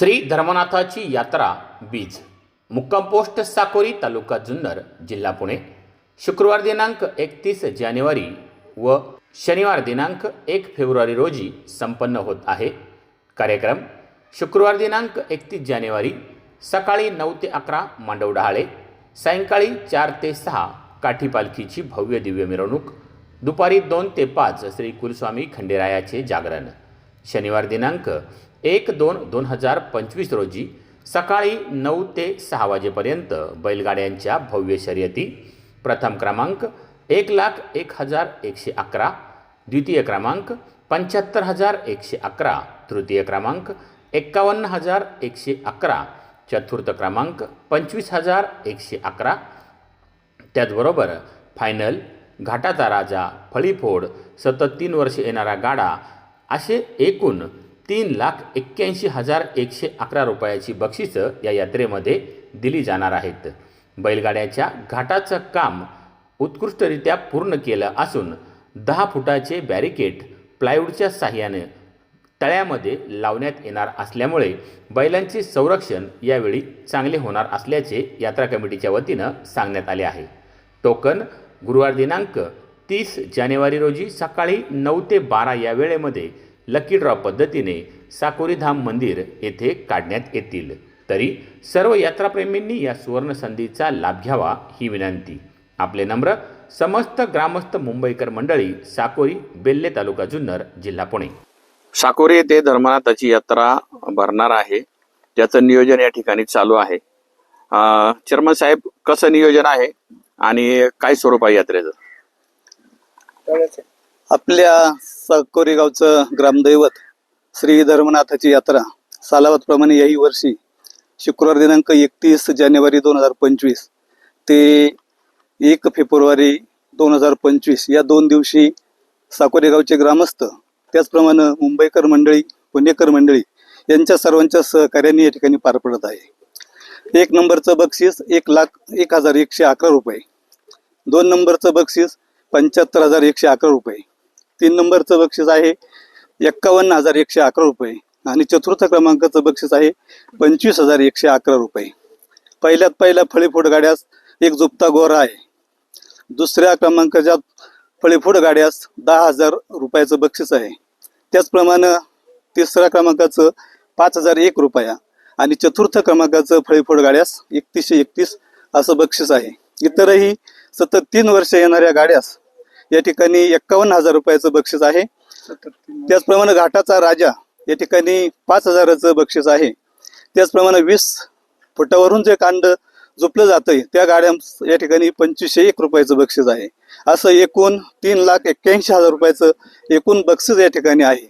श्री धर्मनाथाची यात्रा बीज. मुक्काम पोस्ट साकोरी तालुका जुन्नर जिल्हा पुणे. शुक्रवार दिनांक एकतीस जानेवारी व शनिवार दिनांक एक फेब्रुवारी रोजी संपन्न होत आहे. कार्यक्रम शुक्रवार दिनांक एकतीस जानेवारी सकाळी नऊ ते अकरा मांडव डहाळे सायंकाळी चार ते सहा काठी पालखीची भव्य दिव्य मिरवणूक दुपारी दोन ते पाच श्री कुलस्वामी खंडेरायाचे जागरण. शनिवार दिनांक एक दोन दोन हजार पंचवीस रोजी सकाळी नऊ ते सहा वाजेपर्यंत बैलगाड्यांच्या भव्य शर्यती. प्रथम क्रमांक एक लाख एक हजार एकशे अकरा द्वितीय क्रमांक पंच्याहत्तर हजार एकशे अकरा तृतीय क्रमांक एक्कावन्न हजार एकशे अकरा चतुर्थ क्रमांक पंचवीस हजार एकशे अकरा. त्याचबरोबर फायनल घाटाचा राजा फळीफोड सतत तीन वर्ष येणारा गाडा असे एकूण तीन लाख एक्क्याऐंशी हजार एकशे अकरा रुपयाची बक्षिसं या यात्रेमध्ये दिली जाणार आहेत. बैलगाड्याच्या घाटाचं काम उत्कृष्टरित्या पूर्ण केलं असून दहा फुटाचे बॅरिकेड प्लायवूडच्या साह्याने तळ्यामध्ये लावण्यात येणार असल्यामुळे बैलांचे संरक्षण यावेळी चांगले होणार असल्याचे यात्रा कमिटीच्या वतीनं सांगण्यात आले आहे. टोकन गुरुवार दिनांक तीस जानेवारी रोजी सकाळी नऊ ते बारा या वेळेमध्ये लकी ड्रॉ पद्धतीने साकोरीधाम मंदिर येथे काढण्यात येतील. तरी सर्व यात्राप्रेमींनी या सुवर्ण संधीचा लाभ घ्यावा ही विनंती. आपले नम्र समस्त ग्रामस्थ मुंबईकर मंडळी साकोरी बेल्ले तालुका जुन्नर जिल्हा पुणे. साकोरे येथे धर्मनाथाची यात्रा भरणार आहे. त्याचं नियोजन या ठिकाणी चालू आहे. अं, चेअरमन साहेब कसं नियोजन आहे आणि काय स्वरूप आहे यात्रेचं? आपल्या साकोरी गावचं ग्रामदैवत श्री धर्मनाथाची यात्रा सालावतप्रमाणे याही वर्षी शुक्रवार दिनांक एकतीस जानेवारी दोन हजार पंचवीस ते एक फेब्रुवारी दोन हजार पंचवीस या दोन दिवशी साकोरेगावचे ग्रामस्थ त्याचप्रमाणे मुंबईकर मंडळी पुणेकर मंडळी यांच्या सर्वांच्या सहकार्याने या ठिकाणी पार पडत आहे. एक नंबरचं बक्षीस एक लाख एक हजार एकशे अकरा रुपये. दोन नंबरचं बक्षीस पंच्याहत्तर हजार एकशे अकरा रुपये. तीन नंबरचं बक्षीस आहे. एक्कावन्न हजार एकशे अकरा रुपये. आणि चतुर्थ क्रमांकाचं बक्षीस आहे पंचवीस हजार एकशे अकरा रुपये. पहिल्यात पहिल्या फळीफोड गाड्यास एक जुपता गोरा आहे. दुसऱ्या क्रमांकाच्या फळीफोड गाड्यास दहा हजार रुपयाचं बक्षीस आहे. त्याचप्रमाणे तिसऱ्या क्रमांकाचं पाच हजार एक रुपया आणि चतुर्थ क्रमांकाचं फळीफोड गाड्यास एकतीसशे एकतीस असं बक्षीस आहे. इतरही सतत तीन वर्ष येणाऱ्या गाड्यास या ठिकाणी एक्कावन्न हजार रुपयाचं बक्षीस आहे. त्याचप्रमाणे घाटाचा राजा या ठिकाणी पाच हजाराचं बक्षीस आहे. त्याचप्रमाणे वीस फुटावरून जे कांड झोपलं जातंय त्या गाड्या या ठिकाणी पंचवीसशे एक रुपयाचं बक्षीस आहे. असं एकूण तीन लाख एक्क्याऐंशी हजार रुपयाचं एकूण बक्षीस या ठिकाणी आहे.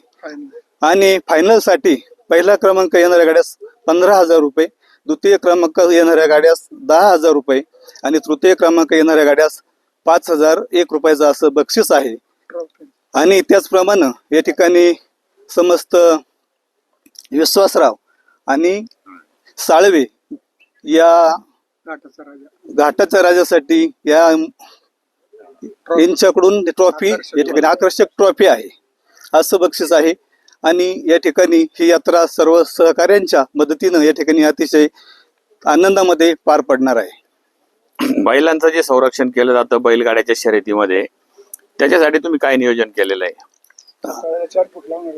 आणि फायनलसाठी पहिला क्रमांक येणाऱ्या गाड्यास पंधरा हजार रुपये द्वितीय क्रमांक येणाऱ्या गाड्यास दहा हजार रुपये आणि तृतीय क्रमांक येणाऱ्या गाड्यास पाच हजार एक रुपयाचं असं बक्षीस आहे. आणि त्याचप्रमाणे या ठिकाणी समस्त विश्वासराव आणि साळवे या घाटाच्या राजासाठी या यांच्याकडून ट्रॉफी या ठिकाणी आकर्षक ट्रॉफी आहे. असं बक्षीस आहे. आणि या ठिकाणी ही यात्रा सर्व सहकाऱ्यांच्या मदतीनं या ठिकाणी अतिशय आनंदामध्ये पार पडणार आहे. बैलांचं जे संरक्षण केलं जातं बैलगाड्याच्या शर्यतीमध्ये त्याच्यासाठी तुम्ही काय नियोजन केलेलं आहे?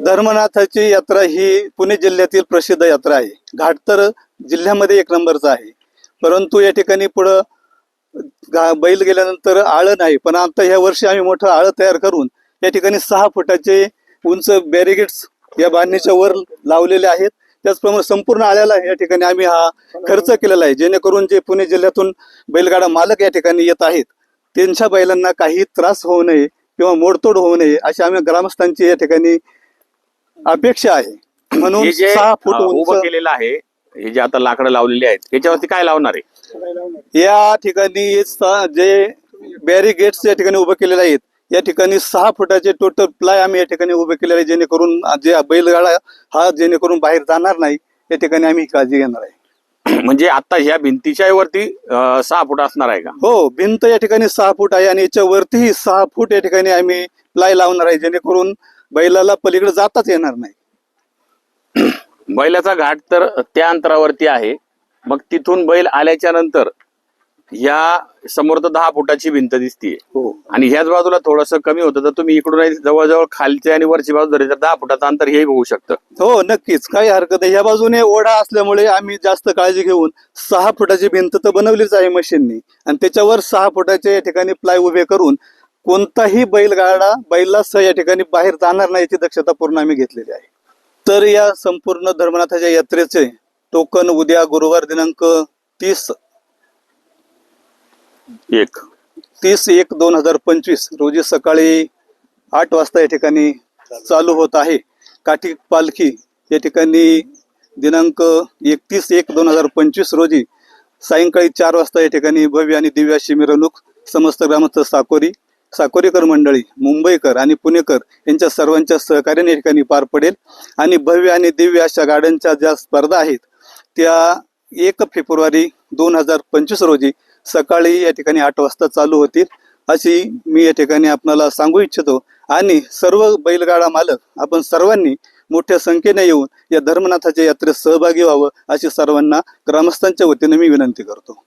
धर्मनाथाची यात्रा ही पुणे जिल्ह्यातील प्रसिद्ध यात्रा आहे. घाट तर जिल्ह्यामध्ये एक नंबरचा आहे. परंतु या ठिकाणी पुढं गा- बैल गेल्यानंतर आळं नाही पण आता ह्या वर्षी आम्ही मोठं आळं तयार करून या ठिकाणी सहा फुटाचे उंच बॅरिगेट्स या बांधणीच्या वर लावलेले आहेत. त्याचप्रमाणे संपूर्ण आळ्याला या ठिकाणी आम्ही हा खर्च केलेला आहे. जेणेकरून जे पुणे जिल्ह्यातून बैलगाडा मालक या ठिकाणी येत आहेत त्यांच्या बैलांना काही त्रास होऊ नये किंवा मोडतोड होऊ नये अशी आम्ही ग्रामस्थांची या ठिकाणी अपेक्षा आहे. म्हणून हे सहा फूट उभं उंच केलेलं आहे हे जे आता लाकडं लावलेली आहेत याच्यावरती काय लावणार आहे? या ठिकाणी जे बॅरिगेट्स या ठिकाणी उभे केलेले आहेत या ठिकाणी सहा फुटाचे टोटल प्लाय आम्ही या ठिकाणी उभे केलेले आहे जेणेकरून जे बैलगाडा हा जेणेकरून बाहेर जाणार नाही या ठिकाणी आम्ही काळजी घेणार आहे. म्हणजे आता ह्या भिंतीच्या वरती सहा फूट असणार आहे का? हो भिंत या ठिकाणी सहा फूट आहे आणि याच्या वरतीही सहा फूट या ठिकाणी आम्ही प्लाय लावणार आहे जेणेकरून बैलाला पलीकडे जाताच येणार नाही. बैलाचा घाट तर त्या अंतरावरती आहे. मग तिथून बैल आल्याच्यानंतर या समोर तर दहा फुटाची भिंत दिसतीये. हो. आणि ह्याच बाजूला थोडस कमी होतं तर तुम्ही इकडून जवळजवळ खालची आणि वरची बाजू धरली तर दहा फुटाचं अंतर हे होऊ शकतं. हो नक्कीच. काही हरकत नाही. या बाजूने ओढा असल्यामुळे आम्ही जास्त काळजी घेऊन सहा फुटाची भिंत तर बनवलीच आहे मशीननी. आणि त्याच्यावर सहा फुटाच्या या ठिकाणी प्लाय उभे करून कोणताही बैलगाडा बैलासह या ठिकाणी बाहेर जाणार नाही याची दक्षता पूर्ण आम्ही घेतलेली आहे. तर या संपूर्ण धर्मनाथाच्या यात्रेचे टोकन उद्या गुरुवार दिनांक तीस एक. तीस एक दोन हजार पंचवीस रोजी सकाळी आठ वाजता या ठिकाणी चालू होत आहे. काठी पालखी या ठिकाणी दिनांक एकतीस एक दोन हजार पंचवीस रोजी सायंकाळी चार वाजता या ठिकाणी भव्य आणि दिव्य अशी मिरवणूक समस्त ग्रामस्थ साकोरी साकोरीकर मंडळी मुंबईकर आणि पुणेकर यांच्या सर्वांच्या सहकार्याने या ठिकाणी पार पडेल. आणि भव्य आणि दिव्य अशा गाड्यांच्या ज्या स्पर्धा आहेत त्या एक फेब्रुवारी दोन हजार पंचवीस रोजी सकाळी या ठिकाणी आठ वाजता चालू होतील अशी मी या ठिकाणी आपणाला सांगू इच्छितो. आणि सर्व बैलगाडा मालक आपण सर्वांनी मोठ्या संख्येने येऊन या धर्मनाथाच्या यात्रेत सहभागी व्हावं अशी सर्वांना ग्रामस्थांच्या वतीने मी विनंती करतो.